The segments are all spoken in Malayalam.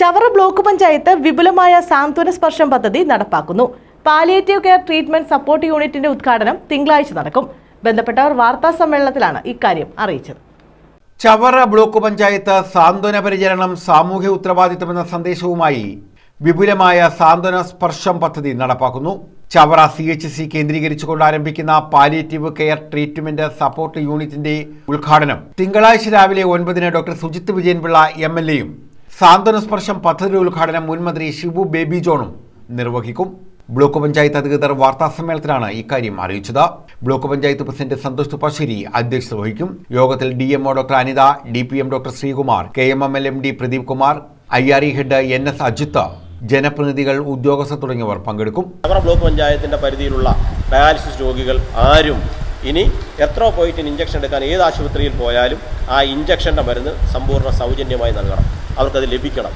ചവറ ബ്ലോക്ക് പഞ്ചായത്ത് വിപുലമായ സാന്ത്വന സ്പർശം പദ്ധതി നടപ്പാക്കുന്നു. പാലിയേറ്റീവ് കെയർ ട്രീറ്റ്മെന്റ് സപ്പോർട്ട് യൂണിറ്റിന്റെ ഉദ്ഘാടനം തിങ്കളാഴ്ച നടക്കും. ബന്ധപ്പെട്ടവർ വാർത്താ സമ്മേളനത്തിലാണ് ഇക്കാര്യം അറിയിച്ചത്. ചവറ ബ്ലോക്ക് പഞ്ചായത്ത് സാന്ത്വന പരിചരണം സാമൂഹ്യ ഉത്തരവാദിത്തം എന്ന സന്ദേശവുമായി വിപുലമായ സാന്ത്വന സ്പർശം പദ്ധതി നടപ്പാക്കുന്നു. ചവറ സി എച്ച് സി കേന്ദ്രീകരിച്ചുകൊണ്ട് ആരംഭിക്കുന്ന പാലിയേറ്റീവ് കെയർ ട്രീറ്റ്മെന്റ് സപ്പോർട്ട് യൂണിറ്റിന്റെ ഉദ്ഘാടനം തിങ്കളാഴ്ച രാവിലെ ഒൻപതിന് doctor Sujith Vijayanpillai M L എയും സാന്ത്വന സ്പർശം പദ്ധതി ഉദ്ഘാടനം മുൻമന്ത്രി ഷിബു ബേബി ജോണും നിർവഹിക്കും. ബ്ലോക്ക് പഞ്ചായത്ത് അധികൃതർ വാർത്താ സമ്മേളനത്തിലാണ് ഇക്കാര്യം അറിയിച്ചത്. ബ്ലോക്ക് പഞ്ചായത്ത് പ്രസിഡന്റ് സന്തോഷ് തുപ്പാശ്ശേരി അധ്യക്ഷത വഹിക്കും. യോഗത്തിൽ D MO doctor Anitha D P M doctor Sreekumar K M M L M D Pradeep Kumar I R E head N S Ajith ജനപ്രതിനിധികൾ ഉദ്യോഗസ്ഥർ തുടങ്ങിയവർ പങ്കെടുക്കും. ബ്ലോക്ക് പഞ്ചായത്തിന്റെ പരിധിയിലുള്ള ഡയാലിസിസ് രോഗികൾ ആരും ഇനി എത്ര പോയിട്ടിന് ഇഞ്ചക്ഷൻ എടുക്കാൻ ഏത് ആശുപത്രിയിൽ പോയാലും ആ ഇഞ്ചക്ഷന്റെ മരുന്ന് സമ്പൂർണ സൗജന്യമായി നൽകണം. അവർക്കത് ലഭിക്കണം.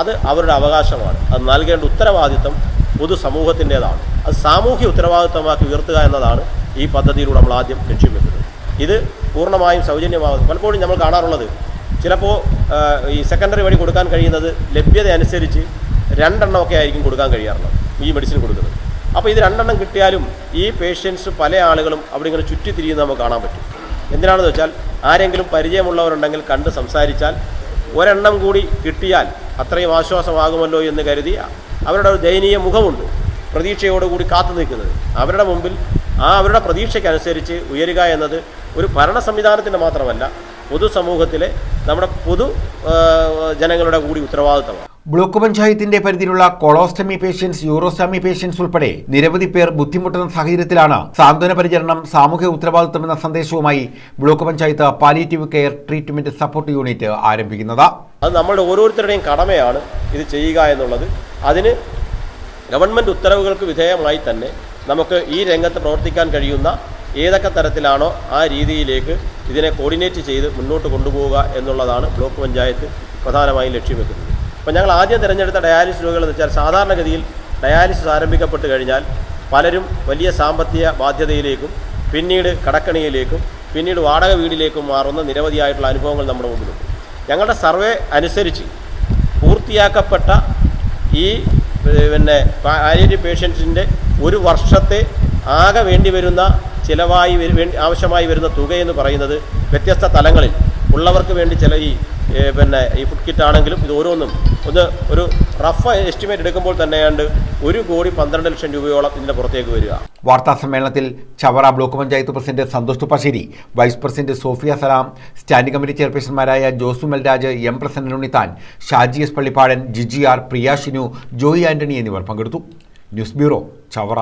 അത് അവരുടെ അവകാശമാണ്. അത് നൽകേണ്ട ഉത്തരവാദിത്തം പൊതുസമൂഹത്തിന്റേതാണ്. അത് സാമൂഹ്യ ഉത്തരവാദിത്തമാക്കി ഉയർത്തുക എന്നതാണ് ഈ പദ്ധതിയിലൂടെ നമ്മൾ ആദ്യം ലക്ഷ്യം വെക്കുന്നത്. ഇത് പൂർണമായും സൗജന്യമാകുന്നു പലപ്പോഴും നമ്മൾ കാണാറുള്ളത്. ചിലപ്പോൾ ഈ സെക്കൻഡറി വഴി കൊടുക്കാൻ കഴിയുന്നത് ലഭ്യത അനുസരിച്ച് രണ്ടെണ്ണമൊക്കെ ആയിരിക്കും കൊടുക്കാൻ കഴിയാറുള്ളത്. ഈ മെഡിസിൻ കൊടുക്കുന്നത്. അപ്പോൾ ഇത് രണ്ടെണ്ണം കിട്ടിയാലും ഈ പേഷ്യൻസ് പല ആളുകളും അവിടെ ഇങ്ങനെ ചുറ്റിത്തിരിയുന്ന നമുക്ക് കാണാൻ പറ്റും. എന്തിനാണെന്ന് വെച്ചാൽ ആരെങ്കിലും പരിചയമുള്ളവരുണ്ടെങ്കിൽ കണ്ട് സംസാരിച്ചാൽ ഒരെണ്ണം കൂടി കിട്ടിയാൽ അത്രയും ആശ്വാസമാകുമല്ലോ എന്ന് കരുതി അവരുടെ ഒരു ദയനീയ മുഖമുണ്ട് പ്രതീക്ഷയോടുകൂടി കാത്തു നിൽക്കുന്നത്. അവരുടെ മുമ്പിൽ ആ അവരുടെ പ്രതീക്ഷയ്ക്കനുസരിച്ച് ഉയരുക എന്നത് ഒരു ഭരണ സംവിധാനത്തിന്റെ മാത്രമല്ല പൊതുസമൂഹത്തിലെ നമ്മുടെ പൊതു ജനങ്ങളുടെ കൂടി ഉത്തരവാദിത്തമാണ്. ബ്ലോക്ക് പഞ്ചായത്തിന്റെ പരിധിയിലുള്ള കൊളോസ്റ്റമി പേഷ്യൻസ് യൂറോസ്റ്റമി പേഷ്യൻസ് ഉൾപ്പെടെ നിരവധി പേർ ബുദ്ധിമുട്ടുന്ന സാഹചര്യത്തിലാണ് സാന്ത്വന പരിചരണം സാമൂഹ്യ ഉത്തരവാദിത്വം എന്ന സന്ദേശവുമായി block panchayat palliative care treatment support unit ആരംഭിക്കുന്നത്. അത് നമ്മുടെ ഓരോരുത്തരുടെയും കടമയാണ് ഇത് ചെയ്യുക എന്നുള്ളത്. അതിന് ഗവൺമെന്റ് ഉത്തരവുകൾക്ക് വിധേയമായി തന്നെ നമുക്ക് ഈ രംഗത്ത് പ്രവർത്തിക്കാൻ കഴിയുന്ന ഏതൊക്കെ തരത്തിലാണോ ആ രീതിയിലേക്ക് ഇതിനെ കോർഡിനേറ്റ് ചെയ്ത് മുന്നോട്ട് കൊണ്ടുപോവുക എന്നുള്ളതാണ് ബ്ലോക്ക് പഞ്ചായത്ത് പ്രധാനമായും ലക്ഷ്യം വെക്കുന്നത്. അപ്പോൾ ഞങ്ങൾ ആദ്യം തിരഞ്ഞെടുത്ത ഡയാലിസിസ് രോഗികൾ എന്ന് വെച്ചാൽ സാധാരണഗതിയിൽ ഡയാലിസിസ് ആരംഭിക്കപ്പെട്ട് കഴിഞ്ഞാൽ പലരും വലിയ സാമ്പത്തിക ബാധ്യതയിലേക്കും പിന്നീട് കടക്കണിയിലേക്കും പിന്നീട് വാടക വീടിലേക്കും മാറുന്ന നിരവധിയായിട്ടുള്ള അനുഭവങ്ങൾ നമ്മുടെ മുമ്പിലുണ്ട്. ഞങ്ങളുടെ സർവേ അനുസരിച്ച് പൂർത്തിയാക്കപ്പെട്ട ഈ പിന്നെ പാലിയേറ്റീവ് പേഷ്യൻസിന്റെ ഒരു വർഷത്തെ ആകെ വേണ്ടി വരുന്ന ചിലവായി ആവശ്യമായി വരുന്ന തുകയെന്ന് പറയുന്നത് വ്യത്യസ്ത തലങ്ങളിൽ ഉള്ളവർക്ക് വേണ്ടി ചില ഈ പിന്നെ ഈ ഫുഡ് കിറ്റ് ആണെങ്കിലും ഇത് ഓരോന്നും ഒന്ന് ഒരു റഫ് എസ്റ്റിമേറ്റ് എടുക്കുമ്പോൾ തന്നെയാണ്ട് ഒരു കോടി പന്ത്രണ്ട് ലക്ഷം രൂപയോളം ഇതിന്റെ പുറത്തേക്ക് വരിക. വാർത്താ സമ്മേളനത്തിൽ Chavara block panchayat president Santhosh Thuppassery vice president Sofia Salam standing committee ചെയർപേഴ്സൺമാരായ Josu Malraj M Prasannan Unnithan Shaji S Pallippadan Jiji R Priya Shinu Joy Antony എന്നിവർ പങ്കെടുത്തു. News bureau Chavara.